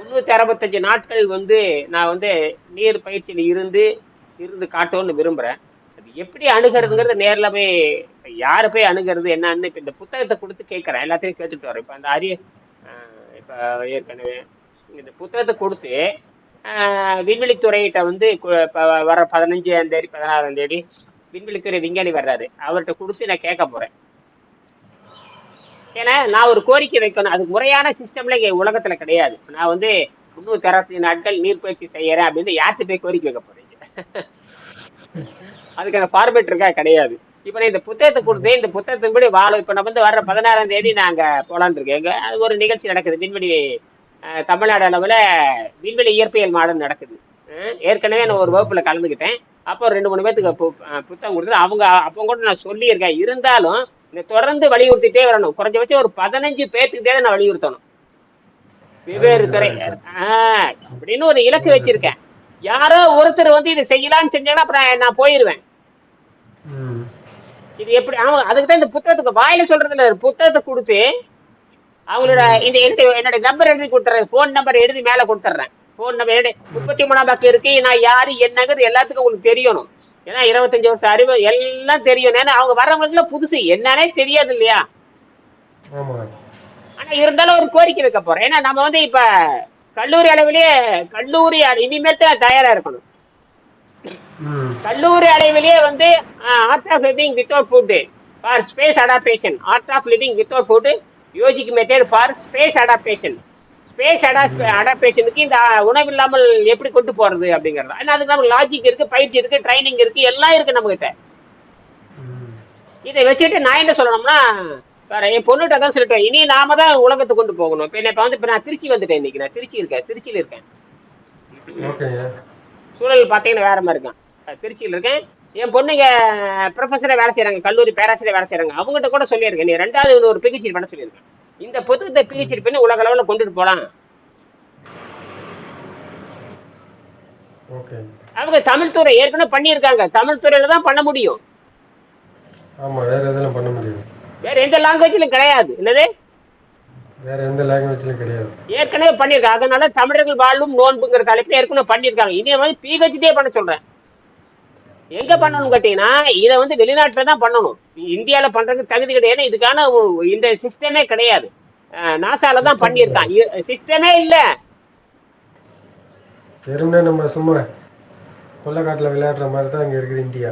முன்னூத்தி அறுபத்தஞ்சு நாட்கள் வந்து நான் வந்து நீர் பயிற்சியில் இருந்து இருந்து காட்டோன்னு விரும்புறேன். அது எப்படி அணுகிறதுங்கிறது நேரில் போய் இப்ப யாரை போய் அணுகிறது என்னன்னு இப்போ இந்த புத்தகத்தை கொடுத்து கேட்குறேன். எல்லாத்தையும் கேட்டுட்டு வரேன். இப்போ அந்த அரிய இப்போ ஏற்கனவே இந்த புத்தகத்தை கொடுத்து விண்வெளித்துறையிட்ட வந்து வர பதினஞ்சாம் தேதி பதினாறாம் தேதி விண்வெளித்துறை விஞ்ஞானி வர்றாரு. அவர்கிட்ட கொடுத்து நான் கேட்க போறேன். ஏன்னா நான் ஒரு கோரிக்கை வைக்கணும். அது முறையான சிஸ்டம்ல இங்க உலகத்துல கிடையாது. நான் வந்து முன்னூத்தி அறுபத்தி நாட்கள் நீர் பயிற்சி செய்யறேன் அப்படின்னு யார்த்து போய் கோரிக்கை வைக்க போறீங்க? அதுக்கான ஃபார்மேட் இருக்கா? கிடையாது. இப்ப நான் இந்த புத்தகத்தை கொடுத்து இந்த புத்தகத்தின்படி வாழும் இப்ப நான் வந்து வர்ற பதினாறாம் தேதி நாங்க போலான்னு இருக்கேன். எங்க அது ஒரு நிகழ்ச்சி நடக்குது. விண்வெளி தமிழ்நாடு அளவுல விண்வெளி இயற்பியல் மாடல் நடக்குது. ஏற்கனவே நான் ஒரு வகுப்புல கலந்துக்கிட்டேன் அப்போ ரெண்டு மூணு பேத்துக்கு பு- புத்தகம் கொடுத்து அவங்க அப்போ கூட நான் சொல்லியிருக்கேன். இருந்தாலும் தொடர்ந்து வலியுறுத்திட்டே வரணும். குறைஞ்சபட்சம் ஒரு பதினஞ்சு பேத்துக்கிட்டே நான் வலியுறுத்தணும். வெவ்வேறு துறை. ஆஹ் அப்படின்னு ஒரு இலக்கு வச்சிருக்கேன். யாரோ ஒருத்தர் வந்து இதை செய்யலாம்னு செஞ்சாங்கன்னா அப்புறம் நான் போயிருவேன். இது எப்படி ஆமா அதுக்கு தான் இந்த புத்தகத்துக்கு வாயில சொல்றது இல்ல புத்தகத்தை கொடுத்து அவங்களோட இந்த எழுதி என்னோட நம்பர் எழுதி கொடுத்துறேன். ஃபோன் நம்பர் எழுதி மேல கொடுத்துட்றேன் ஃபோன் நம்பர் முப்பத்தி மூணாம் பக்கம் இருக்கு. நான் யாரு என்னங்கிறது எல்லாத்துக்கும் உங்களுக்கு தெரியணும். ஏன்னா இருபத்தஞ்சு வருஷம் அறிவு எல்லாம் தெரியும். ஏன்னா அவங்க வர்றவங்களுக்கு புதுசு. என்னன்னே தெரியாது இல்லையா? ஆனா இருந்தாலும் ஒரு கோரிக்கை வைக்க போறேன் ஏன்னா நம்ம வந்து இப்ப கல்லூரி அளவிலேயே கல்லூரி இனிமேல் தான் தயாரா இருக்கணும். கல்லூரி அளவிலேயே வந்து art of living without food for space adaptation art of living without food yogic method for space adaptation space அடாப்டேஷனுக்கு இந்த உணவு இல்லாமல் எப்படி கொண்டு போறது அப்படிங்கிறது? ஏன்னா அதுக்கு நமக்கு லாஜிக் இருக்கு பயிற்சி இருக்கு ட்ரைனிங் இருக்கு எல்லாம் இருக்கு நம்ம கிட்ட இதை வச்சுட்டு நான் என்ன சொல்லணும்னா வேற என் பொண்ணுகிட்ட தான் சொல்லிட்டேன் இனி நாம தான் உலகத்தை கொண்டு போகணும். இப்போ இப்போ வந்து இப்போ நான் திருச்சி வந்துட்டேன் இன்னைக்கு நான் திருச்சி இருக்கேன் திருச்சியில் இருக்கேன். சூழல் பார்த்தீங்கன்னா வேற மாதிரி இருக்கான் திருச்சியில் இருக்கேன். என் பொண்ணுங்க ப்ரொஃபஸரை வேலை செய்றாங்க கல்லூரி பேராசிரியர் வேலை செய்றாங்க. அவங்ககிட்ட கூட சொல்லியிருக்கேன். நீ ரெண்டாவது ஒரு பிஹெச்டி பண்ண சொல்லியிருக்கேன். இந்த புத்தகத்தை பிஹெச்டி பண்ணி உலக அளவில் கொண்டுட்டு போகலாம் அவங்க தமிழ் துறை ஏற்கனவே பண்ணியிருக்காங்க. தமிழ் துறையில தான் பண்ண முடியும். வேறு எந்த லாங்குவேஜ்லையும் கிடையாது. என்னது? வேறு எந்த லாங்குவேஜ்லையும் கிடையாது. ஏற்கனவே பண்ணியிருக்காங்க. அதனால தமிழர்கள் வாழும் நோன்புங்கிற தலைப்பில் ஏற்கனவே பண்ணியிருக்காங்க. இனி வந்து பிஹெச்டியே பண்ண சொல்றேன். எங்க பண்ணணும் கேட்டீங்கன்னா இதை வந்து வெளிநாட்டுல தான் பண்ணணும். இந்தியால பண்றதுக்கு தகுதி கிடையாது. இதுக்கான இந்த சிஸ்டமே கிடையாது. நாசால தான் பண்ணியிருக்கான். சிஸ்டமே இல்ல. வெறும்னே நம்ம சும்மா கொள்ளைக்காட்டில் விளையாடுற மாதிரி தான் இங்கே இருக்குது இந்தியா.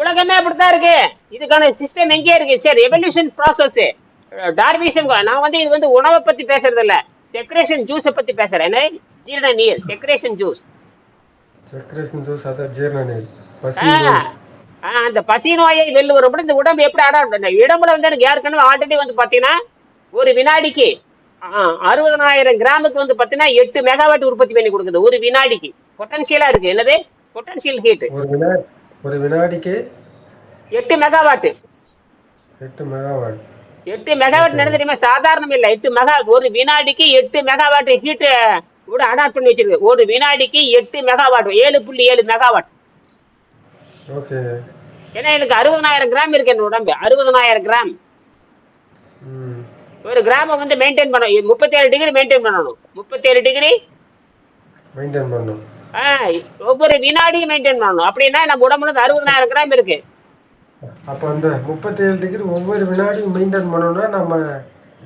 உலகமே அப்படித்தான் இருக்கு. இதுக்கான சிஸ்டம் எங்கே இருக்கு? சரி எவல்யூஷன் ப்ராசஸ் டார்விசம் நான் வந்து இது வந்து உணவை பத்தி பேசுறது இல்ல செக்ரேஷன் ஜூஸை பத்தி பேசுறேன். ஜீரண நீர் செக்ரேஷன் ஜூஸ் அந்த பசி நோயை வெல்லுவரும் இந்த உடம்பு எப்படி அடாப்ட் இந்த இடம்புல வந்து எனக்கு ஏற்கனவே ஆல்ரெடி வந்து பாத்தீங்கன்னா ஒரு வினாடிக்கு அறுபதனாயிரம் கிராமுக்கு வந்து பாத்தீங்கன்னா எட்டு மெகாவாட் உற்பத்தி பண்ணி கொடுக்குது. ஒரு வினாடிக்கு. பொட்டன்ஷியலா இருக்கு. என்னது? பொட்டன்ஷியல் ஹீட் ஒரு வினா ஒரு வினாடிக்கு எட்டு மெகாவாட் எட்டு மெகாவாட் எட்டு மெகாவாட் தெரியுமா? சாதாரணம் இல்ல. எட்டு மெகா ஒரு வினாடிக்கு எட்டு மெகாவாட் ஹீட் கூட அடாப்ட் பண்ணி வச்சிருக்கு ஒரு வினாடிக்கு எட்டு மெகாவாட் ஏழு புள்ளி ஏழு மெகாவாட் ஏன்னா எனக்கு அறுபதனாயிரம் கிராம் இருக்கு என் உடம்பு. அறுபதனாயிரம் கிராம் ஒரு கிராம வந்து மெயின்டைன் பண்ணணும். முப்பத்தேழு டிகிரி மெயின்டைன் பண்ணணும். முப்பத்தேழு டிகிரி மெயின்டைன் பண்ணும் ஒவ்வொரு வினாடியும் மெயின்டைன் பண்ணணும். அப்படின்னா நம்ம உடம்புல அறுபதனாயிரம் கிராம் இருக்கு. அப்போ அந்த முப்பத்தேழு டிகிரி ஒவ்வொரு வினாடியும் மெயின்டைன் பண்ணோம்னா நம்ம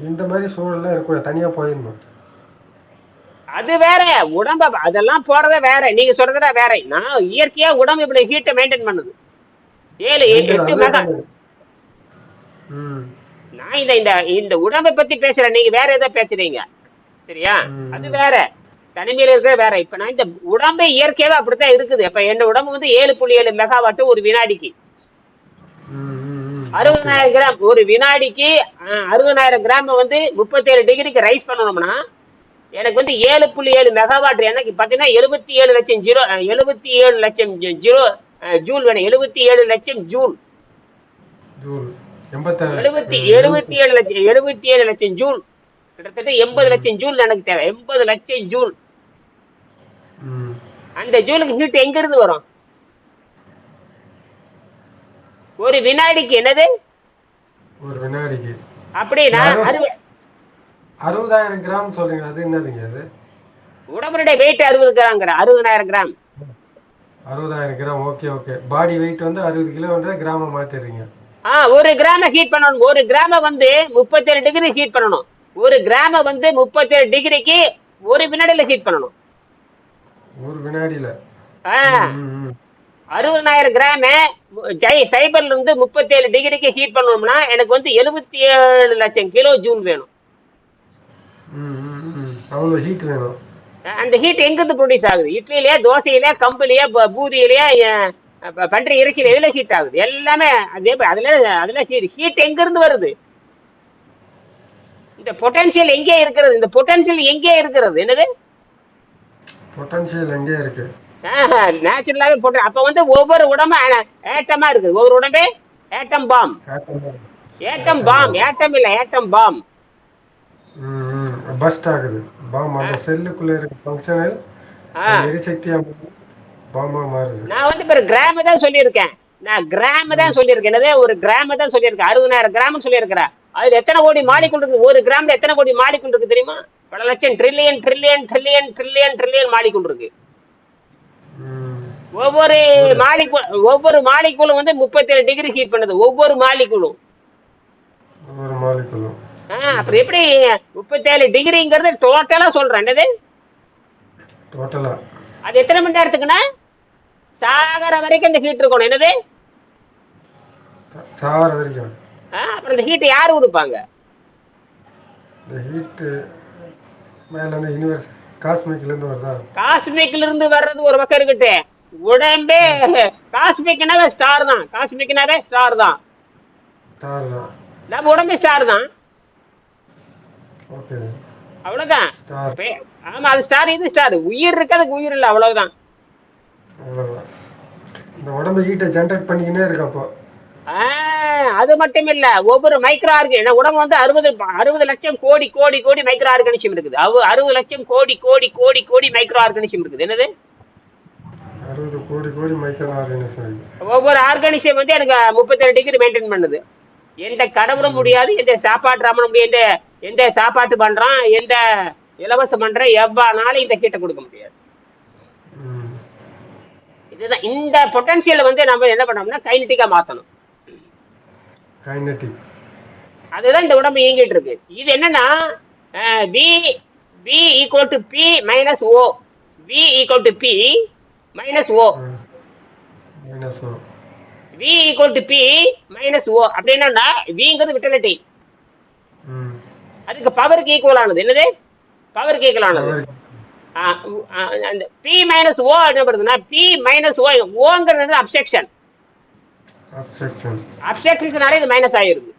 இந்த மாதிரி சூழல்லாம் இருக்கக்கூடாது. தனியாக போயிடணும். அது வேற உடம்ப அதெல்லாம் போறத வேற நீங்க சொல்றதுல வேற. நான் இயற்கையா உடம்பு இப்படி ஹீட்டை மெயின்டைன் பண்ணுது. ஏழு எட்டு மெகா. நான் இந்த இந்த இந்த உடம்பை பத்தி பேசுறேன். நீங்க வேற ஏதோ பேசுறீங்க. சரியா. அது வேற. தனிமையில இருக்கிற வேற. இப்ப நான் இந்த உடம்பே இயற்கையாவே அப்படித்தான் இருக்குது. இப்ப என் உடம்பு வந்து ஏழு புள்ளி ஏழு மெகாவாட் ஒரு வினாடிக்கு. ம், ம், ம். அறுபதனாயிரம் கிராம் ஒரு வினாடிக்கு அஹ், அறுபதனாயிரம் கிராம் வந்து முப்பத்தேழு டிகிரிக்கு ரைஸ் பண்ணணும்னா எனக்கு வந்து ஏழு புள்ளி ஏழு மெகாவாட் எனக்கு பார்த்தீங்கன்னா எழுபத்தி ஏழு லட்சம் ஜீரோ எழுபத்தி ஏழு லட்சம் ஜீரோ ஜூல் வேணும். எழுபத்தி ஏழு லட்சம் ஜூல். எழுபத்தி எழுபத்தி. ஏழு லட்சம் எழுபத்தி ஏழு லட்சம் ஜூல். கிட்டத்தட்ட எண்பது லட்சம் ஜூல் எனக்கு தேவை. எண்பது லட்சம் ஜூல். அந்த ஜூலுக்கு ஹீட் எங்க இருந்து வரும்? ஒரு வினாடிக்கு என்னது? ஒரு வினாடிக்கு. அப்படின்னா அறுபதாயிரம் கிராம் சொல்றீங்க அது என்னதுங்க அது? உடம்புடைய வெயிட் அறுபது கிராம்ங்கிற அறுபதாயிரம் கிராம். அறுபதாயிரம் gram okay okay. Body weight வந்து அறுபது கிலோன்ற கிராம மாத்திடுறீங்க ஆ ஒரு கிராம ஹீட் பண்ணணும். ஒரு கிராம வந்து முப்பத்தேழு டிகிரி ஹீட் பண்ணணும். ஒரு கிராம வந்து முப்பத்தேழு டிகிரிக்கு ஒரு வினாடியில ஹீட் பண்ணணும். ஒரு வினாடியில. அறுபதாயிரம் கிராம ஜை சைபர்ல இருந்து முப்பத்தேழு டிகிரிக்கு ஹீட் பண்ணணும்னா எனக்கு வந்து எழுபத்தி ஏழு லட்சம் கிலோ ஜூல் வேணும். அவ்வளோ ஹீட் வேணும். அந்த ஹீட் எங்கிருந்து ப்ரொடியூஸ் ஆகுது? இட்லியிலே தோசையிலே கம்புலயே ப- பூரியிலே அஹ், ப- பன்றி இறைச்சியில எதுல ஹீட் ஆகுது? எல்லாமே அதே அதுல அதுல ஹீட் ஹீட் எங்க இருந்து வருது? இந்த பொட்டன்ஷியல் எங்கே இருக்கிறது? இந்த பொட்டன்ஷியல் எங்கே இருக்கிறது? என்னது? பொட்டன்ஷியல் எங்கே இருக்கு? நேச்சுரலாவே போட்டு அப்ப வந்து ஒவ்வொரு உடம்பும் ஏட்டமா இருக்குது? ஒவ்வொரு உடம்பே? ஏட்டம் பாம். Atom bomb. ஏட்டம் இல்ல ஏட்டம் பாம். பஸ்ட் ஆகுது. பாம் அந்த செல்லுக்குள்ள இருக்க ஃபங்க்ஷனல் எரிசக்தியா பாம்பா மாறுது. நான் வந்து இப்ப கிராம் தான் சொல்லியிருக்கேன். நான் கிராம் தான் சொல்லியிருக்கேன். என்னது? ஒரு கிராம் தான் சொல்லியிருக்கேன். அறுபதாயிரம் கிராம் சொல்லியிருக்கிறேன் அதுல எத்தனை கோடி மாலிக்குள் இருக்கு? ஒரு கிராம்ல எத்தனை கோடி மாலிக்குள் இருக்கு தெரியுமா? பல லட்சம் trillion trillion trillion trillion trillion மாலிக்குள் இருக்கு. ஒவ்வொரு மாலிக்குள் ஒவ்வொரு மாலிக்குளும் வந்து முப்பத்தேழு டிகிரி ஹீட் பண்ணுது. ஒவ்வொரு மாலிக்குளும் அப்புறம் எப்படி முப்பத்தேழு டிகிரிங்கிறது டோட்டலா சொல்றேன். என்னது? டோட்டலா அது எத்தனை மணி நேரத்துக்குன்னா சாகர வரைக்கும் இந்த ஹீட் இருக்கணும். என்னது? சாவர வரைக்கும். அப்புறம் இந்த ஹீட் யாரு கொடுப்பாங்க இந்த ஹீட்டு மேல இருந்து யூனிவர்ஸ் காஸ்மிக்ல இருந்து வருதா? காஸ்மிக்ல இருந்து வர்றது ஒரு பக்கம் இருக்கட்டு. உடம்பே காஸ்மிக்னாவே ஸ்டார் தான். காஸ்மிக்னாவே ஸ்டார் தான். ஸ்டார் தான். நம்ம உடம்பே ஸ்டார் தான். அவ்வளவுதான். ஆமா அது ஸ்டார் இது ஸ்டார் உயிர் இருக்கு அதுக்கு உயிர் இல்லை அவ்வளவுதான். இந்த உடம்பு ஹீட்டை ஜென்ரேட் பண்ணிக்கினே இருக்கு அப்போ. அது மட்டும் இல்ல. ஒவ்வொரு மைக்ரோ ஆர்கன் உடம்பு வந்து அறுபது அறுபது லட்சம் கோடி கோடி கோடி மைக்ரோ ஆர்கனிசம் இருக்குது. அவ அறுபது லட்சம் கோடி கோடி கோடி கோடி மைக்ரோ ஆர்கனிசம் இருக்குது. என்னது? அறுபது கோடி கோடி மைக்ரோ ஆர்கனிசம் இருக்கு ஒவ்வொரு ஆர்கானிசம் வந்து எனக்கு முப்பத்தேழு டிகிரி மெயின்டைன் பண்ணுது. எந்த கடவுளும் முடியாது எந்த சாப்பாட்டு ராமனும் முடியாது எந்த எந்த சாப்பாட்டு பண்றான் எந்த இலவசம் பண்ற எவ்வானாலும் இந்த கீட்டை கொடுக்க முடியாது. இதுதான் இந்த பொட்டன்ஷியலை வந்து நம்ம என்ன பண்ணோம்னா கைனட்டிக்கா மாத்தணும். அதுதான் இந்த உடம்பு இயங்கிட்டு இருக்கு. இது என்னன்னா P P equal to P minus O P equal to P minus O minus O V equal to P minus O அப்படின்னா விங்கிறது விட்டலிட்டி அதுக்கு பவருக்கு ஈக்குவல் ஆனது. என்னது? பவருக்கு ஈக்குவல் ஆனது. அந்த பி மைனஸ் ஓ என்ன பண்ணுதுன்னா பி மைனஸ் ஓ ஓங்கிறது அப்செக்ஷன். அப்செக்ஷனால இது மைனஸ் ஆயிருது.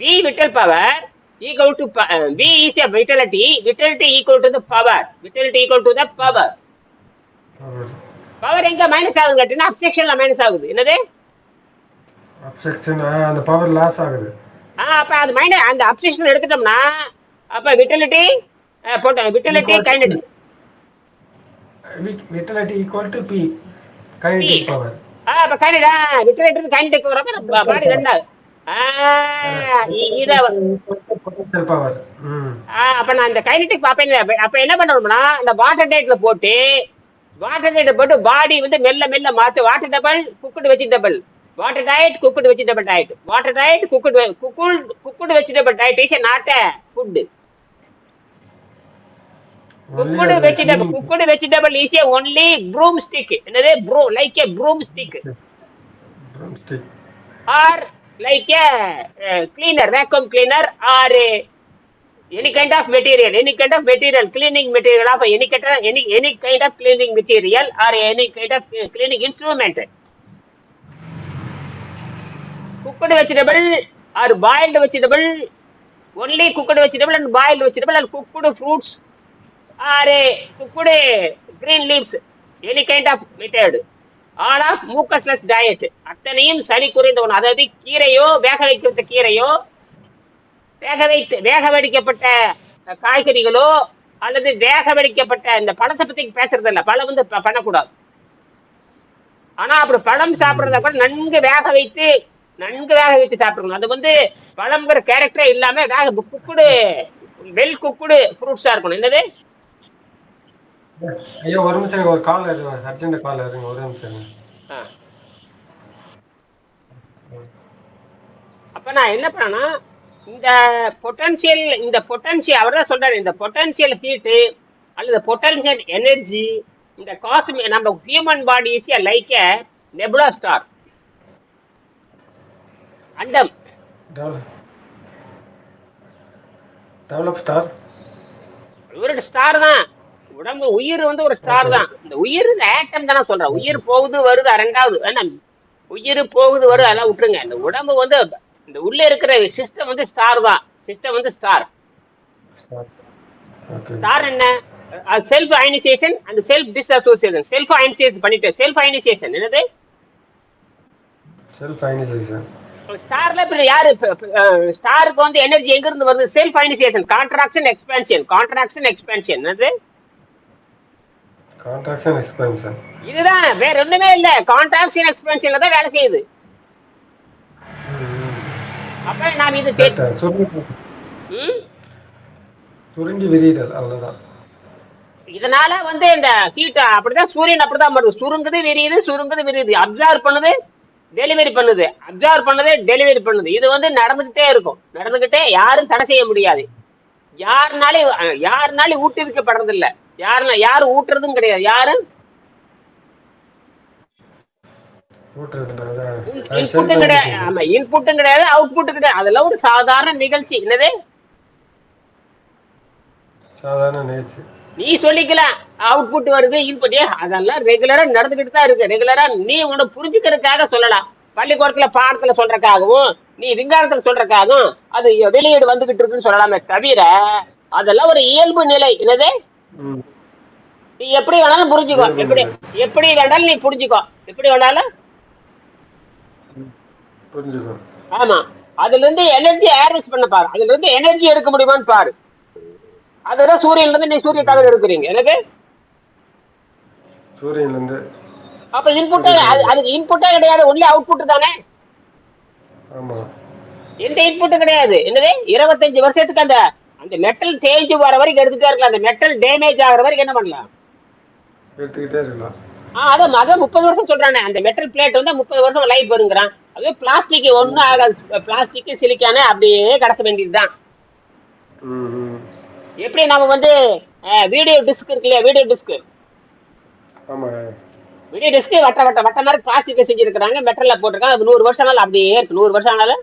V vital power equal to V is a vitality vitality equal to the power vitality equal to the power Power. Power எங்க மைனஸ் ஆகுது கேட்டீங்கன்னா அப்செக்ஷன்ல மைனஸ் ஆகுது. என்னது? ஆ, அந்த பவர் லாஸ் ஆகுது. ஆ அப்ப அது மைனஸ் அந்த அப்செக்ஷன் எடுத்துட்டோம்னா அப்ப vitality vitality kinetic vitality equal to P kinetic power ஆ அப்ப கைனடா விட்டலிட்டி கைனடிக் வரப்ப பாடி ரெண்டாவது அப்ப நான் இந்த கைனடிக் அப்ப என்ன பண்ணணும்னா இந்த வாட்டர் டேட்ல போட்டு வாட்டர் டேட்ல போட்டு பாடி வந்து மெல்ல மெல்ல மாத்து. Water double cooked vegetable water diet cooked vegetable diet water diet cooked cook cooked vegetable diet is not food cooked vegetable cooked vegetable is a only broom stick என்னது broom like a broom stick stick or like a cleaner vacuum cleaner or any kind of material any kind of material cleaning material of any kind of any any kind of cleaning material or any kind of uh, cleaning instrument cooked vegetable or boiled vegetable only cooked vegetable and boiled vegetable and cooked fruits or uh, cooked green leaves any kind of method all of mucusless diet அத்தனையும் சளி குறைந்த உணவு அதாவது கீரையோ வேக வைக்கப்பட்ட கீரையோ வேக வைத்து வேக வடிக்கப்பட்ட காய்கறிகளோ அல்லது வேக வடிக்கப்பட்ட இந்த பழத்தை பத்தி பேசுறது இல்ல பழம் வந்து பண்ணக்கூடாது. ஆனா அப்படி பழம் சாப்பிடுறத கூட நன்கு வேக வைத்து நன்கு வேக வைத்து சாப்பிடணும் அது வந்து பழம்ங்கிற கேரக்டரே இல்லாம வேக குக்குடு வெல் குக்குடு ஃப்ரூட்ஸா இருக்கணும். என்னது? ஐயா ஒரு நிமிஷம் ஒரு கால் அர்ஜென்ட் கால் இருங்க ஒரு நிமிஷம். அப்ப நான் என்ன பண்ணேன்னா இந்த பொட்டன்ஷியல் இந்த பொட்டன்ஷியல் அவர் தான் சொல்றாரு இந்த பொட்டன்ஷியல் ஹீட்டு அல்லது பொட்டன்ஷியல் எனர்ஜி இந்த காஸ்மி நம்ம human body is like a nebula star அண்டம். டெவலப் ஸ்டார் ஒரு ஸ்டார் தான். உடம்பு உயிர் வந்து ஒரு ஸ்டார் தான். இந்த உயிர் இந்த ஆட்டம் தானே சொல்றேன். உயிர் போகுது வருது ரெண்டாவது வேணாம். உயிர் போகுது வருது அதெல்லாம் விட்டுருங்க. இந்த உடம்பு வந்து இந்த உள்ள இருக்கிற சிஸ்டம் வந்து ஸ்டார் தான். சிஸ்டம் வந்து ஸ்டார் ஸ்டார் என்ன? Self ionisation and self dissociation self ionisation பண்ணிட்டு செல்ஃப் அயனைசேஷன் என்னது செல்ஃப் அயனைசேஷன் ஸ்டார்ல இப்ப யாரு ஸ்டாருக்கு வந்து எனர்ஜி எங்க இருந்து வருது? Self ionisation contraction expansion contraction expansion என்னது? கான்ட்ராக்ஷன் எக்ஸ்பென்ஷன் இதுதான். வேற ஒண்ணுமே இல்ல. கான்ட்ராக்ஷன் எக்ஸ்பென்ஷன்ல தான் வேலை செய்யுது. அப்ப நாம் இது தெ- சுருங்கி ம்? சுருங்கி விரிதல் அவ்வளவுதான். இதனால வந்து இந்த ஹீட் அப்படிதான் சூரியன் அப்படிதான் பண்ணுது சுருங்குது விரியுது சுருங்குது விரியுது. அப்சர்வ் பண்ணுது டெலிவரி பண்ணுது. அப்சர்வ் பண்ணுது டெலிவரி பண்ணுது. இது வந்து நடந்துகிட்டே இருக்கும். நடந்துகிட்டே யாரும் தடை செய்ய முடியாது. யாருனாலும் ஊட்டுவிக்கப்படுறது இல்ல யாருனா யாரும் ஊட்டுறதும் கிடையாது. யாரும் இன்புட்டும் கிடையாது. ஆமா இன்புட்டும் கிடையாது அவுட்புட்டும் கிடையாது. அதெல்லாம் ஒரு சாதாரண நிகழ்ச்சி. என்னது? சாதாரண நிகழ்ச்சி. நீ சொல்லிக்கலாம் அவுட்புட் வருது இன்புட் அதெல்லாம் ரெகுலரா நடந்துகிட்டு தான் இருக்கு. ரெகுலரா நீ உன்னை புரிஞ்சுக்கிறதுக்காக சொல்லலாம். பள்ளிக்கூடத்துல பாடத்துல சொல்றதுக்காகவும் நீ விஞ்ஞானத்துல சொல்றதுக்காகவும் அது வெளியீடு வந்துகிட்டு இருக்குன்னு சொல்லலாமே தவிர அதெல்லாம் ஒரு இயல்பு நிலை. என்னது? நீ எப்படி வேணாலும் புரிஞ்சுக்கோ. எப்படி எப்படி வேணாலும் நீ புரிஞ்சுக்கோ. எப்படி வேணாலும் புரிஞ்சுக்கோ. ஆமா. அதுல இருந்து எனர்ஜி ஏர்வெஸ் பண்ண பாரு. அதுல இருந்து எனர்ஜி எடுக்க முடியுமான்னு பாரு. அதுதான் சூரியன்ல இருந்து நீ சூரிய கதிர் எடுக்கிறீங்க. எனக்கு? சூரியன்லேருந்து அப்ப இன்புட்டே அது அதுக்கு இன்புட்டே கிடையாது. ஒன்லி அவுட்புட் தானே? ஆமாம் எந்த இன்புட்டும் கிடையாது. என்னது? இருபத்தஞ்சு வருஷத்துக்கு அந்த அந்த மெட்டல் தேய்ஞ்சு வர வரைக்கும் எடுத்துட்டே இருக்கலாம். அந்த மெட்டல் டேமேஜ் ஆகிற வரைக்கும் என்ன பண்ணலாம்? எடுத்துக்கிட்டே இருக்கலாம். ஆ அதான் அதான் முப்பது வருஷம் சொல்றானே. அந்த மெட்டல் பிளேட் வந்து முப்பது வருஷம் லைஃப் வருங்கிறான். அது பிளாஸ்டிக் ஒன்றும் ஆகாது. பிளாஸ்டிக் சிலிக்கானே அப்படியே கடக்க வேண்டியதுதான். எப்படி நம்ம வந்து வீடியோ டிஸ்க் இருக்கு இல்லையா? வீடியோ டிஸ்க் வீடியோ டிஸ்க் வட்ட வட்ட வட்ட மாதிரி பிளாஸ்டிக்ல செஞ்சிருக்கிறாங்க. மெட்டல்ல போட்டிருக்காங்க. அது நூறு வருஷம் ஆனாலும் அப்படியே இருக்கு. நூறு வருஷம் ஆனாலும்.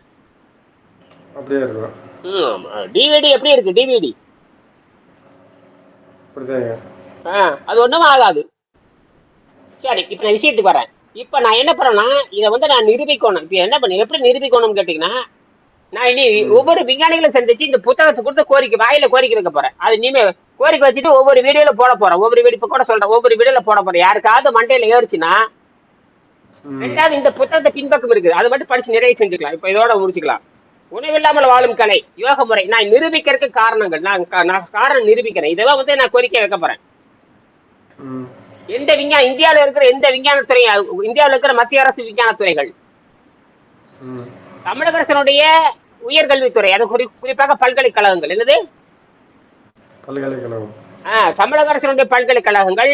அப்படியே இருக்கும். டிவிடி எப்படி இருக்கு? டிவிடி அது ஒண்ணும் ஆகாது. சரி இப்ப நான் விஷயத்துக்கு வரேன். இப்ப நான் என்ன பண்ணேன்னா இதை வந்து நான் நிரூபிக்கணும். இப்ப என்ன பண்ண எப்படி நிரூபிக்கணும்னு கேட்டீங்கன்னா நான் இனி ஒவ்வொரு விஞ்ஞானிகளை சந்திச்சு இந்த புத்தகத்தை கொடுத்து கோரிக்கை வாயில கோரிக்கை வைக்க போறேன். அது இனிமே கோரிக்கை வச்சுட்டு ஒவ்வொரு வீடியோல போட போறேன். ஒவ்வொரு வீடியோ கூட சொல்றேன் ஒவ்வொரு வீடியோல போட போறேன். யாருக்காவது மண்டையில ஏறிச்சுன்னா ரெண்டாவது இந்த புத்தகத்தை பின்பக்கம் இருக்குது. அதை மட்டும் படிச்சு நிறைய செஞ்சுக்கலாம். இப்ப இதோட முடிச்சுக்கலாம். உணவில்லாமல் வாழும் கலை யோக முறை. நான் நிரூபிக்கிறதுக்கு காரணங்கள். நான் நான் காரணம் நிரூபிக்கிறேன். இதெல்லாம் வந்து நான் கோரிக்கை வைக்க போறேன். எந்த விஞ்ஞான இந்தியாவில் இருக்கிற எந்த விஞ்ஞானத்துறை இந்தியாவில் இருக்கிற மத்திய அரசு விஞ்ஞானத்துறைகள்? ம். தமிழக அரசனுடைய உயர்கல்வித்துறை அது குறி குறிப்பாக பல்கலைக்கழகங்கள் என்னது? பல்கலைக்கழகம். ஆ, தமிழக அரசனுடைய பல்கலைக்கழகங்கள்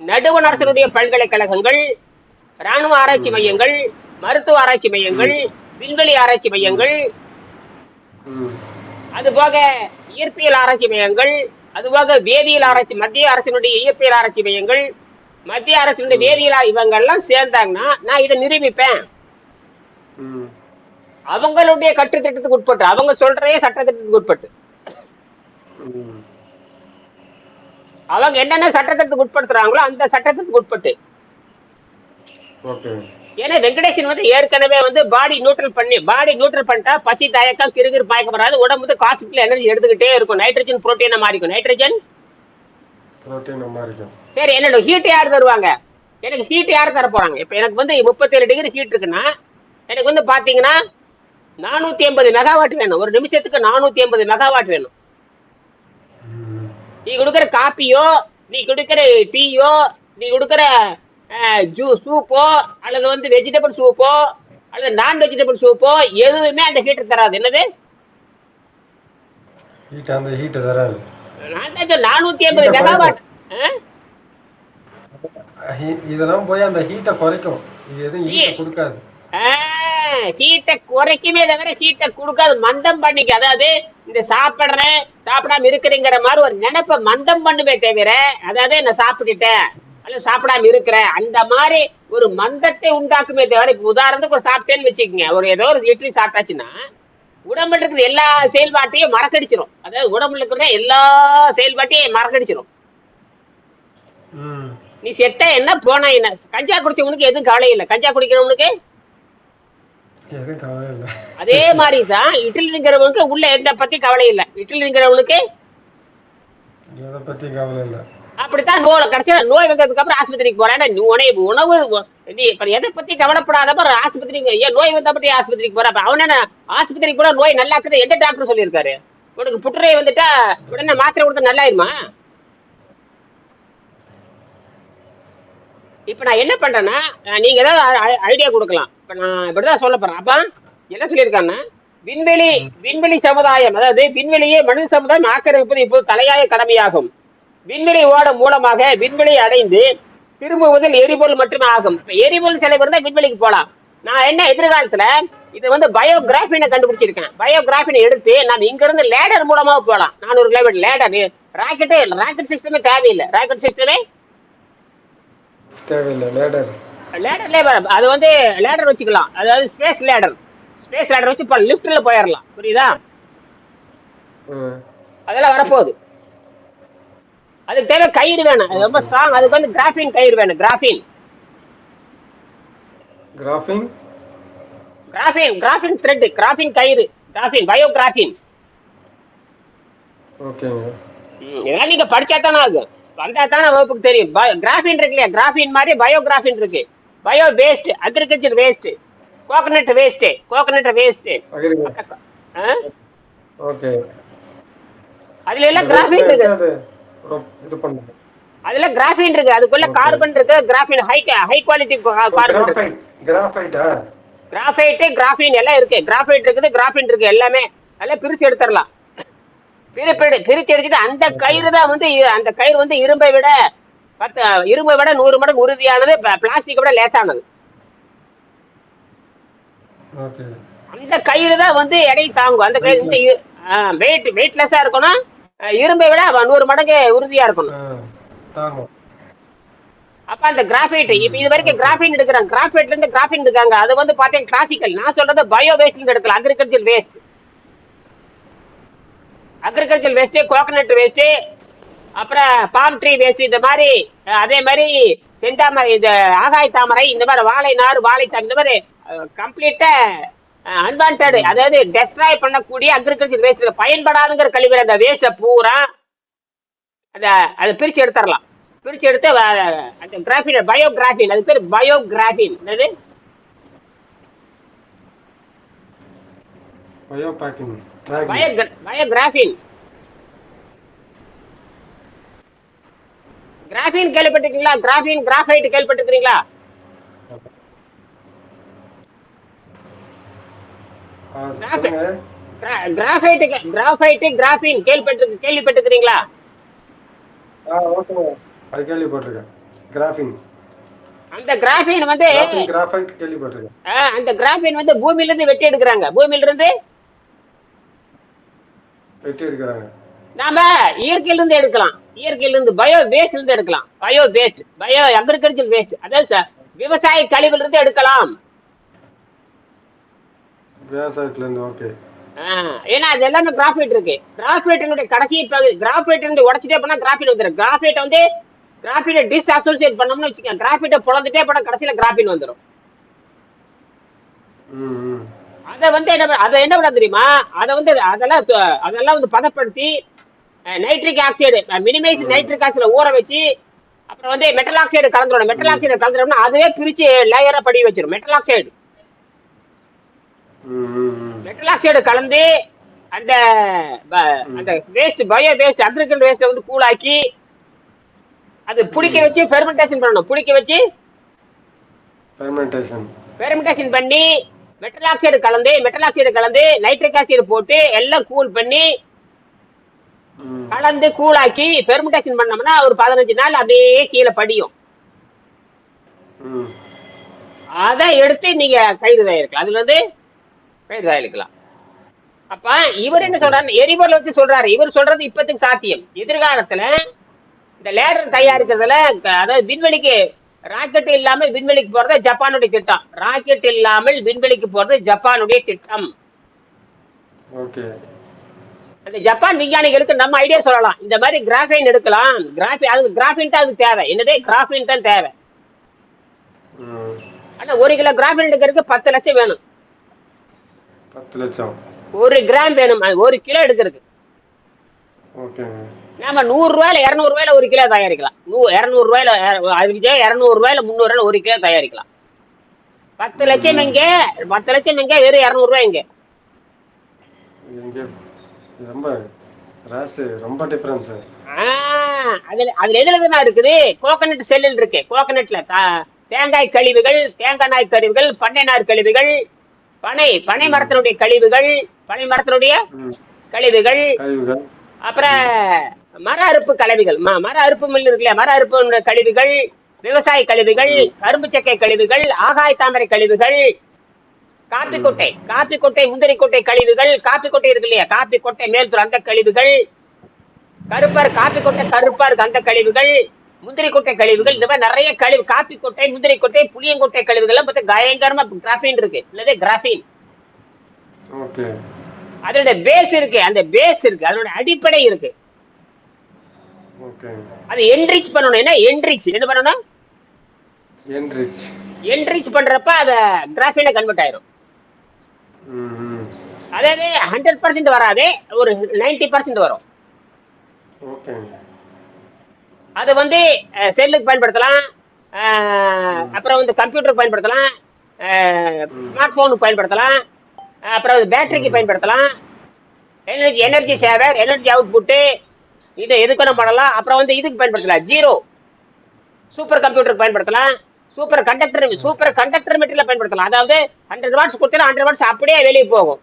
நடுவண் அரசனுடைய பல்கலைக்கழகங்கள் ராணுவ ஆராய்ச்சி மையங்கள் மருத்துவ ஆராய்ச்சி மையங்கள் விண்வெளி ஆராய்ச்சி மையங்கள் ம். அதுபோக இயற்பியல் ஆராய்ச்சி மையங்கள் அதுபோக வேதியியல் ஆராய்ச்சி மத்திய அரசினுடைய இயற்பியல் ஆராய்ச்சி மையங்கள் மத்திய அரசினுடைய வேதியியல் இவங்கெல்லாம் சேர்ந்தாங்கன்னா நான் இதை நிரூபிப்பேன். அவங்களுடைய கட்டுத்திட்டத்துக்கு உட்பட்டு அவங்க சொல்றதே சட்டத்திட்டத்துக்கு உட்பட்டு. ம். அவங்க என்னென்ன சட்டத்திட்டத்துக்கு உட்படுத்துறாங்களோ அந்த சட்டத்திட்டத்துக்கு உட்பட்டு. ஏன்னா வெங்கடேசன் வந்து ஏற்கனவே வந்து பாடி நியூட்ரல் பண்ணி பாடி நியூட்ரல் பண்ணிட்டா பசி தயக்கம் கிருகிரு மயக்கம் வராது. உடம்பு வந்து காஸ்பிட்டல் எனர்ஜி எடுத்துக்கிட்டே இருக்கும். நைட்ரஜன் புரோட்டீனா மாறிக்கும். நைட்ரஜன் சரி என்னோட ஹீட் யார் தருவாங்க? எனக்கு ஹீட் யார் தர போறாங்க? இப்போ எனக்கு வந்து முப்பத்தேழு டிகிரி ஹீட் இருக்குன்னா எனக்கு வந்து பாத்தீங்கன்னா நானூத்தி எண்பது மெகாவாட் வேணும். ஒரு நிமிஷத்துக்கு நானூத்தி எண்பது மெகாவாட் வேணும். நீ கொடுக்குற காப்பியோ நீ கொடுக்குற டீயோ நீ கொடுக்குற ஜூ சூப்போ அல்லது வந்து வெஜிடபிள் சூப்போ அல்லது நான் வெஜிடபிள் சூப்போ எதுவுமே அந்த ஹீட்டர் தராது. என்னது? ஹீட் அந்த ஹீட்டை தராது. நான் தான் சொன்னேன், நானூத்தி ஐம்பது மெகாவாட் இதெல்லாம் போய் அந்த ஹீட்டை குறைக்கும். இது எதுவும் ஹீட்டை கொடுக்காது. ஹீட்டை குறைக்குமே தவிர ஹீட்டை கொடுக்காது. மந்தம் பண்ணிக்க அதாவது இந்த சாப்பிடுறேன் சாப்பிடாம இருக்கிறேங்கிற மாதிரி ஒரு நினைப்ப மந்தம் பண்ணுமே தவிர அதாவது நான் சாப்பிட்டுட்டேன். அல்லது சாப்பிடாம இருக்கிறேன் அந்த மாதிரி ஒரு மந்தத்தை உண்டாக்குமே தவிர இப்ப உதாரணத்துக்கு ஒரு சாப்பிட்டேன்னு வச்சுக்கோங்க. ஒரு ஏதோ ஒரு இட்லி சாப்பிட்டாச்சுன்னா உடம்புல இருக்கிற எல்லா செயல்பாட்டையும் மறக்கடிச்சிரும். அதாவது உடம்புல இருக்கிற எல்லா செயல்பாட்டையும் மறக்கடிச்சிரும். ம். நீ செத்த என்ன போனா என்ன? கஞ்சா குடிச்சவனுக்கு எதுவும் கவலை இல்லை. கஞ்சா குடிக்கிறவனுக்கு? அதே மாதிரி தான் இட்லி திங்கிறவனுக்கு உள்ள எந்த பத்தி கவலை இல்லை. இட்லி திங்கிறவனுக்கு? எதை பத்தி கவலை இல்லை. அப்படித்தான் நோய் கடைசியா நோய் வந்ததுக்கு அப்புறம் ஆஸ்பத்திரிக்கு போறேன். நீ உணவு உணவு நீ இப்ப எதை பத்தி கவலைப்படாதப்ப ஆஸ்பத்திரிக்கு ஏன் நோய் வந்த பத்தி ஆஸ்பத்திரிக்கு போற அப்ப அவன ஆஸ்பத்திரிக்கு கூட நோய் நல்லா இருக்குது எந்த டாக்டர் சொல்லியிருக்காரு? உனக்கு புற்றுநோய் வந்துட்டா உடனே மாத்திரை கொடுத்தா நல்லாயிருமா? இப்ப நான் என்ன பண்றேன்னா நீங்க ஏதாவது ஐடியா கொடுக்கலாம். இப்ப நான் இப்படிதான் சொல்ல போறேன். அப்ப என்ன சொல்லியிருக்காங்கன்னா விண்வெளி விண்வெளி சமுதாயம் அதாவது விண்வெளியே மனித சமுதாயம் ஆக்கிரமிப்பது இப்போது தலையாய கடமையாகும். விண்வெளி ஓடம் மூலமாக விண்வெளி அடைந்து திரும்புவதில் எரிபொருள் மட்டுமே ஆகும். இப்ப எரிபொருள் செலவு இருந்தா விண்வெளிக்கு போலாம். நான் என்ன எதிர்காலத்துல இது வந்து பயோகிராஃபினை கண்டுபிடிச்சிருக்கேன். பயோகிராஃபினை எடுத்து நம்ம இங்க இருந்து லேடர் மூலமா போகலாம் நானூறு கிலோமீட்டர் லேடர். ராக்கெட்டே ராக்கெட் சிஸ்டமே தேவையில்லை. ராக்கெட் சிஸ்டமே தேவையில்லை லேடர். லேடர் லேபர் அது வந்து லேடர் வச்சுக்கலாம். அதாவது ஸ்பேஸ் லேடர் ஸ்பேஸ் லேடர் வச்சு லிஃப்ட்ல போயிடலாம் புரியுதா? அதெல்லாம் வரப்போகுது. அதுக்கு தேவை கயிறு வேணும். ரொம்ப ஸ்ட்ராங் அதுக்கு வந்து கிராஃபின் கயிறு வேணும். Graphene grafting graphene graphene thread graphene கயிறு. கிராஃபின் பயோ கிராஃபின் ஓகேங்க இதெல்லாம் நீங்க படிச்சா தானே ஆகும். வந்தா தானே வகுப்புக்கு தெரியும். கிராஃபின் இருக்கு இல்லையா? கிராஃபின் மாதிரி பயோ கிராஃபின் இருக்கு bio waste agriculture waste coconut waste coconut waste okay அதுல எல்லாம் கிராஃபின் இருக்கு. இது பண்ணுங்க. அதுல கிராஃபின் இருக்கு. அதுக்குள்ள. கார்பன் இருக்கு. Graphene high high quality carbon கிராஃபைட்டா graphite graphene எல்லாம் இருக்கு. கிராஃபைட் இருக்குது கிராஃபின் இருக்கு. எல்லாமே எல்லாம் பிரிச்சு எடுத்துடலாம். பிரிப்பிடு பிரிச்சு எடுத்துட்டு அந்த கயிறு தான் வந்து அந்த கயிறு வந்து இரும்பை விட பத்து இரும்பை விட நூறு மடங்கு உறுதியானது. பிளாஸ்டிக்கை விட லேசானது. அந்த கயிறு தான் வந்து எடை தாங்கும். அந்த கயிறு வந்து வெயிட் வெயிட்லெஸ்ஸா இருக்கணும். இரும்பை விட அவ நூறு மடங்கு உறுதியா இருக்கணும். அப்ப அந்த கிராஃபைட் இப்ப இது வரைக்கும் கிராஃபின் எடுக்கிறாங்க. கிராஃபைட்ல இருந்து கிராஃபின் எடுக்காங்க அது வந்து பாத்தீங்கன்னா கிளாசிக்கல் நான் சொல்றது பயோ வேஸ்ட் எடுக்கலாம். Agriculture waste agriculture waste coconut waste அப்புறம் பாம் ட்ரீ வேஸ்ட் இந்த மாதிரி அதே மாதிரி செந்தாமரை இந்த ஆகாய தாமரை இந்த மாதிரி வாழை நார் வாழை இந்த மாதிரி கம்ப்ளீட்டா அன்வான்ட் அதாவது டெஸ்ட்ராய் பண்ணக்கூடிய அக்ரிகல்ச்சர் வேஸ்ட் பயன்படாதுங்கிற கழிவுற அந்த வேஸ்ட்டை பூரா அந்த அதை பிரிச்சு எடுத்துடலாம். பிரிச்சு எடுத்து அந்த கிராஃபின் பயோகிராஃபின் அது பேர் பயோகிராஃபின் என்னது? பயோகிராஃபின் கிராஃபின் கேள்விப்பட்டிருக்கீங்களா? கிராஃபின் கிராஃபைட் கேள்விப்பட்டிருக்கீங்களா கிராஃபைட் கிராஃபைட் கிராஃபின் கேள்விப்பட்டு கேள்விப்பட்டிருக்கிறீங்களா? ஆ ஓகே அது கேள்விப்பட்டிருக்கேன். கிராஃபிங் அந்த கிராஃபின் வந்து கிராஃபிங் கிராஃபைட் கேள்விப்பட்டிருக்கேன். ஆ, அந்த கிராஃபின் வந்து பூமியில இருந்து வெட்டி எடுக்கிறாங்க. பூமியில இருந்து வெட்டி நாம இயற்கையில இருந்து எடுக்கலாம். இயற்கையில இருந்து பயோ இருந்து எடுக்கலாம். Bio waste bio agriculture waste அதாவது விவசாய கழிவுல இருந்து எடுக்கலாம். விவசாயத்துல இருந்து ஓகே ஆ, ஏன்னா அது எல்லாமே கிராஃபைட் இருக்கு. கிராஃபைட்டினுடைய கடைசி பகுதி கிராஃபைட் உடச்சிட்டே போனா கிராஃபின் வந்துடும் கிராஃபைட் வந்து கிராஃபினை டிஸ் அசோசியேட் பண்ணோம்னு வச்சுக்கோங்க. கிராஃபைட்டை பொழந்துட்டே போனா கடைசியில கிராஃபின் வந்துடும் அதை வந்து என்ன அதை என்ன பண்ண தெரியுமா? அதை வந்து அதெல்லாம் அதெல்லாம் வந்து பதப்படுத்தி nitric oxide minimise nitric oxide ஊற வச்சு அப்புறம் வந்து மெட்டல் ஆக்சைடு கலந்துடும் மெட்டல் ஆக்சைடு கலந்துட்டோம்னா அதுவே பிரிச்சு லேயரா படி வச்சிடும் மெட்டல் ஆக்சைடு மெட்டல் ஆக்சைடு கலந்து அந்த அந்த வேஸ்ட் பயோ வேஸ்ட் அக்ரிகல் வேஸ்ட்டை வந்து கூலாக்கி அது புளிக்க வச்சு ஃபெர்மெண்டேஷன் பண்ணணும். புளிக்க வச்சு ஃபெர்மெண்டேஷன் ஃபெர்மெண்டேஷன் பண்ணி மெட்டல் ஆக்சைடு கலந்து மெட்டல் ஆக்சைடு கலந்து நைட்ரிக் ஆசிட் போட்டு எல்லாம் கூல் பண்ணி கலந்து கூலாக்கி பெர்முடேஷன் பண்ணோம்னா ஒரு பதினஞ்சு நாள் அப்படியே கீழே படியும். அதை எடுத்து நீங்க கயிறு தயாரிக்கலாம். அதுல இருந்து கயிறு தயாரிக்கலாம் அப்ப இவர் என்ன சொல்றாரு? எரிபொருள் வச்சு சொல்றாரு. இவர் சொல்றது இப்பத்துக்கு சாத்தியம். எதிர்காலத்துல இந்த லேடர் தயாரிக்கிறதுல அதாவது விண்வெளிக்கு ராக்கெட் இல்லாம விண்வெளிக்கு போறது ஜப்பானுடைய திட்டம். ராக்கெட் இல்லாமல் விண்வெளிக்கு போறது ஜப்பானுடைய திட்டம். ஓகே. அந்த ஜப்பான் விஞ்ஞானிகளுக்கு நம்ம ஐடியா சொல்லலாம். இந்த மாதிரி கிராஃபைன் எடுக்கலாம். கிராஃபி அதுக்கு கிராஃபின் தான் அதுக்கு தேவை. என்னதே? கிராஃபின் தான் தேவை. ஆனா ஒரு கிலோ கிராஃபின் எடுக்கிறதுக்கு பத்து லட்சம் வேணும். பத்து லட்சம். ஒரு கிராம் வேணும். ஒரு கிலோ எடுக்கிறதுக்கு. ஓகேங்க நாம நூறு ரூபாயில இருநூறு ரூபாயில ஒரு கிலோ தயாரிக்கலாம். நூ இருநூறு ரூபாயில அதுக்கு இருநூறு ரூபாயில முந்நூறு ரூபாயில ஒரு கிலோ தயாரிக்கலாம். பத்து லட்சம் எங்க? பத்து லட்சம் எங்க? வெறும் இருநூறு ரூபாய் எங்க? ரொம்ப ராசு ரொம்ப டிஃப்ரென்ஸு அதுல அதுல எதுல தான் இருக்குது? கோகனட் செல்லில் இருக்கு. கோகனட்ல தேங்காய் கழிவுகள் தேங்காய் நாய் கழிவுகள் பண்ணை நார் கழிவுகள் பனை பனை மரத்தினுடைய கழிவுகள் பனை மரத்தினுடைய கழிவுகள். அப்புறம் மர அறுப்பு கழிவுகள். மர அறுப்பு மில் இருக்குல்ல மர அறுப்பு கழிவுகள் விவசாய கழிவுகள் கரும்பு சக்கை கழிவுகள் ஆகாய தாமரை கழிவுகள் காப்பி கொட்டை காப்பி கொட்டை முந்திரி கொட்டை கழிவுகள் காப்பி கொட்டை இருக்கு இல்லையா? காப்பி கொட்டை மேல்துறை அந்த கழிவுகள் கருப்பர் காப்பி கொட்டை கருப்பா இருக்கு அந்த கழிவுகள் முந்திரி கொட்டை கழிவுகள். இந்த மாதிரி நிறைய கழிவு காப்பி கொட்டை முந்திரி கொட்டை புளியங்கொட்டை கழிவுகள் எல்லாம் பார்த்தா பயங்கரமா கிராஃபின் இருக்கு. இல்லதே கிராஃபின் அதோட பேஸ் இருக்கு. அந்த பேஸ் இருக்கு. அதோட அடிப்படை இருக்கு. அது என்ரிச் பண்ணணும். என்ன? என்ரிச் என்ன பண்ணணும்? என்ரிச் என்ரிச் பண்றப்ப அத கிராஃபில கன்வெர்ட் ஆயிரும். அதாவது ஹண்ட்ரட் பர்சன்ட் வராது. ஒரு 90% பர்சன்ட் வரும். அது வந்து செல்லுக்கு பயன்படுத்தலாம். அப்புறம் வந்து கம்ப்யூட்டருக்கு பயன்படுத்தலாம். ஸ்மார்ட் போனுக்கு பயன்படுத்தலாம். அப்புறம் வந்து பேட்டரிக்கு பயன்படுத்தலாம். Energy energy saver energy output இதை எதுக்கு பண்ணலாம். அப்புறம் வந்து இதுக்கு பயன்படுத்தலாம். ஜீரோ சூப்பர் கம்ப்யூட்டருக்கு பயன்படுத்தலாம். Super conductor super conductor material பயன்படுத்தலாம். அதாவது ஹண்ட்ரட் வாட்ஸ் கொடுத்தா ஹண்ட்ரட் வாட்ஸ் அப்படியே வெளியே போகும்.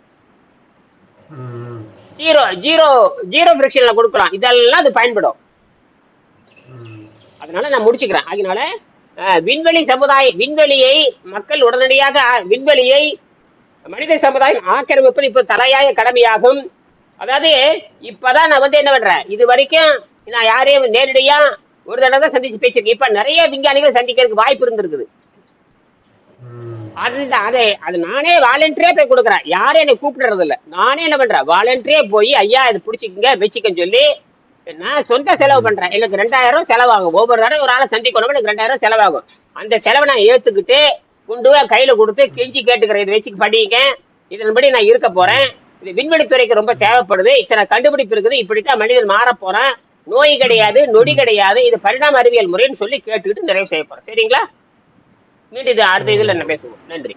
ஜீரோ ஜீரோ ஜீரோ ஃபிரிக்ஷன்ல கொடுக்கலாம். இதெல்லாம் அது பயன்படும். அதனால நான் முடிச்சுக்கிறேன். அதனால விண்வெளி சமுதாய விண்வெளியை மக்கள் உடனடியாக விண்வெளியை மனித சமுதாயம் ஆக்கிரமிப்பது இப்ப தலையாய கடமையாகும். அதாவது இப்பதான் நான் வந்து என்ன பண்றேன்? இது வரைக்கும் நான் யாரையும் நேரடியா ஒரு தடவை தான் சந்திச்சு பேசியிருக்கேன். இப்ப நிறைய விஞ்ஞானிகளை சந்திக்கிறதுக்கு வாய்ப்பு இருந்திருக்குது. அந்த அதை அது நானே வாலண்டியரே போய் கொடுக்குறேன். யாரும் என்னை கூப்பிடுறது இல்லை நானே என்ன பண்றேன்? வாலண்டியரே போய் ஐயா இதை பிடிச்சிக்கங்க வச்சுக்கன்னு சொல்லி நான் சொந்த செலவு பண்றேன். எனக்கு ரெண்டாயிரம் செலவாகும். ஒவ்வொரு தடவை ஒரு ஆளை சந்திக்கணும் எனக்கு ரெண்டாயிரம் செலவாகும். அந்த செலவை நான் ஏத்துக்கிட்டு கொண்டு போய் கையில கொடுத்து கெஞ்சி கேட்டுக்கிறேன். இதை வச்சு படிங்க இதன்படி நான் இருக்க போறேன். இது விண்வெளித்துறைக்கு ரொம்ப தேவைப்படுது. இத்தனை கண்டுபிடிப்பு இருக்குது. இப்படித்தான் மனிதன் மாற போறான். நோய் கிடையாது நொடி கிடையாது. இது பரிணாம அறிவியல் முறைன்னு சொல்லி கேட்டுக்கிட்டு நிறைவு செய்ய போறேன். சரிங்களா? மீண்டும் இது அடுத்த இதுல என்ன பேசுவோம். நன்றி.